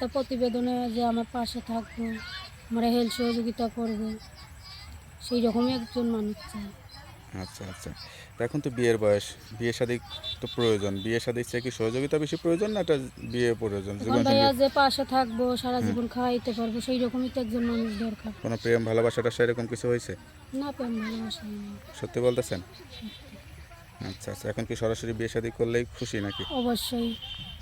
তা প্রতিবেদনে যে আমার পাশে থাকব আমার হেল্প সহযোগিতা করবে সেই রকমই একজন মানুষ চাই। আচ্ছা আচ্ছা। তা এখন তো বিয়ের বয়স। বিয়ে শাদী তো প্রয়োজন। বিয়ে শাদীর চেয়ে কি সহযোগিতা বেশি প্রয়োজন না এটা বিয়ে প্রয়োজন? জীবন ভাইয়া যে পাশে থাকব সারা জীবন খাওয়াইতে পারব সেই রকমই তো একজন মানুষ দরকার। কোনো প্রেম ভালোবাসাটা সেরকম কিছু হয়েছে? না প্রেম ভালোবাসা নেই। সত্যি বলতেছেন? আচ্ছা আচ্ছা। এখন কি সরাসরি বিয়ে শাদী করলেই খুশি নাকি? অবশ্যই।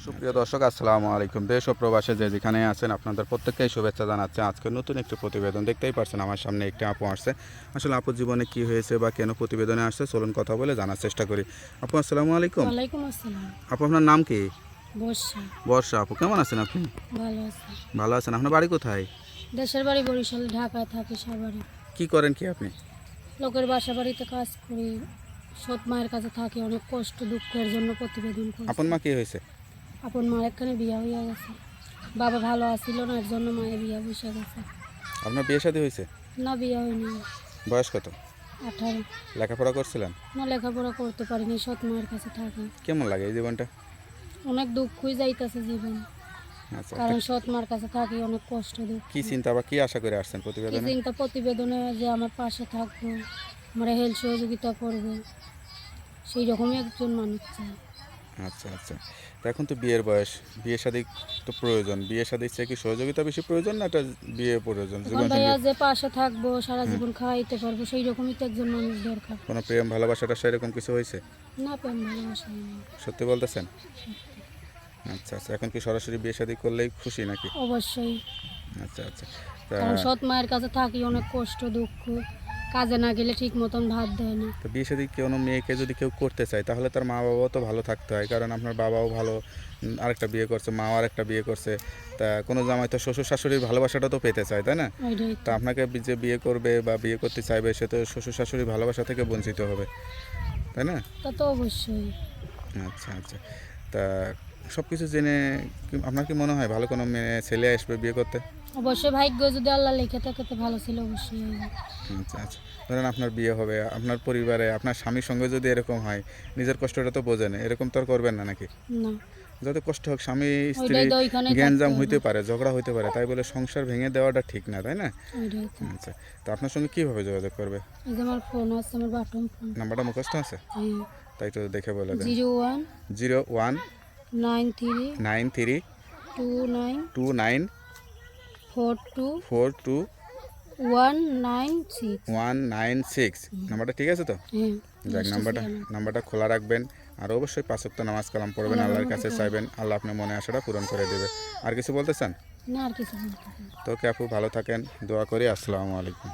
সুপ্রিয় দর্শক আসসালামু আলাইকুম। দেশ ও প্রবাসে যে যেখানে আছেন আপনাদের প্রত্যেককেই শুভেচ্ছা জানাচ্ছে। আজকে নতুন একটি প্রতিবেদন দেখতেই পারছেন আমার সামনে একটি আপু আসছে। আসলে আপুর জীবনে কি হয়েছে বা কেন প্রতিবেদনে আসছে চলুন কথা বলে জানার চেষ্টা করি। আপু আসসালামু আলাইকুম। আপু আপনার নাম কি? বর্ষা। আপু কেমন আছেন আপনি? ভালো আছে। ভালো আছেন আপনার বাড়ি কোথায়? দেশের বাড়ি বরিশাল ঢাকায় থাকি সবারই কি করেন কি আপনি? লোকের বাসা বাড়িতে কাজ করি সৎ মায়ের কাছে থাকি অনেক কষ্ট দুঃখের জন্য প্রতিবেদন করি আপন মা কি হয়েছে? আপন মার একখানে বিয়া হইয়া গেছে। বাবা ভালো আসিল না এর জন্য মায়ের বিয়া বসে গেছে। আপনার বিয়ে শাদী হয়েছে না বিয়া হয়নি। বয়স কত? আঠারো। লেখাপড়া করছিলেন? না লেখাপড়া করতে পারিনি সৎ মায়ের কাছে থাকি। কেমন লাগে এই জীবনটা? অনেক দুঃখই যাইতেছে জীবন। আচ্ছা কারণ সৎ মার কাছে থাকি অনেক কষ্ট দুঃখ। কি চিন্তা বা কি আশা করে আসছেন কি প্রতিবেদনে চিন্তা প্রতিবেদনে যে আমার পাশে থাকব আমার হেল্প সহযোগিতা করবে সেই রকমই একজন মানুষ চাই। আচ্ছা আচ্ছা। তা এখন তো বিয়ের বয়স। বিয়ে শাদী তো প্রয়োজন। বিয়ে শাদীর চেয়ে কি সহযোগিতা বেশি প্রয়োজন না এটা বিয়ে প্রয়োজন? জীবন যে পাশে থাকব সারা জীবন খাওয়াইতে পারব সেই রকমই তো একজন মানুষ দরকার। কোনো প্রেম ভালোবাসাটা সেরকম কিছু হয়েছে? না প্রেম ভালোবাসা সত্যি বলতেছেন? আচ্ছা আচ্ছা। এখন কি সরাসরি বিয়ে শাদী করলেই খুশি নাকি? অবশ্যই। আচ্ছা আচ্ছা। কারণ সৎ মায়ের কাছে থাকি অনেক কষ্ট দুঃখ। কাজে না গেলে ঠিক মতন ভাত দেয় না। তো বিয়ে শাদী কোনো মেয়েকে যদি কেউ করতে চায় তাহলে তার মা বাবাও তো ভালো থাকতে হয়। কারণ আপনার বাবাও ভালো আরেকটা বিয়ে করছে মাও আরেকটা বিয়ে করছে। তা কোনো জামাই তো শ্বশুর শাশুড়ির ভালোবাসাটা তো পেতে চায় তাই না? তা আপনাকে যে বিয়ে করবে বা বিয়ে করতে চাইবে সে তো শ্বশুর শাশুড়ির ভালোবাসা থেকে বঞ্চিত হবে তাই না? তা তো অবশ্যই। আচ্ছা আচ্ছা। তা সব কিছু জেনে আপনার কি মনে হয় ভালো কোনো মেয়ে ছেলে আসবে বিয়ে করতে? অবশ্যই ভাগ্য যদি আল্লাহ লিখে থাকে তো ভালো ছিল অবশ্যই। আচ্ছা আচ্ছা। ধরেন আপনার বিয়ে হবে আপনার পরিবারে আপনার স্বামীর সঙ্গে যদি এরকম হয় নিজের কষ্টটা তো বোঝেন এরকম তো আর করবেন না নাকি? না। যত কষ্ট হোক স্বামী স্ত্রী জ্ঞানজাম হইতে পারে ঝগড়া হইতে পারে তাই বলে সংসার ভেঙে দেওয়াটা ঠিক না তাই না? আচ্ছা তো আপনার সঙ্গে কীভাবে যোগাযোগ করবে? আমার ফোন আছে আমার বাটন ফোন নাম্বারটা মুখস্থ আছে? তাই তো দেখে বলে দেন। Zero one zero one nine three nine three two nine two nine four two four two one nine six. One nine six. নাম্বারটা ঠিক আছে তো? হ্যাঁ যাক নাম্বারটা নাম্বারটা খোলা রাখবেন আর অবশ্যই পাঁচক্ত নামাজ কালাম পড়বেন আল্লাহর কাছে চাইবেন আল্লাহ আপনার মনে আশাটা পূরণ করে দেবে। আর কিছু বলতে চান? না আর কিছু বলতে চাই আপু ভালো থাকেন দোয়া করি আসসালামু আলাইকুম।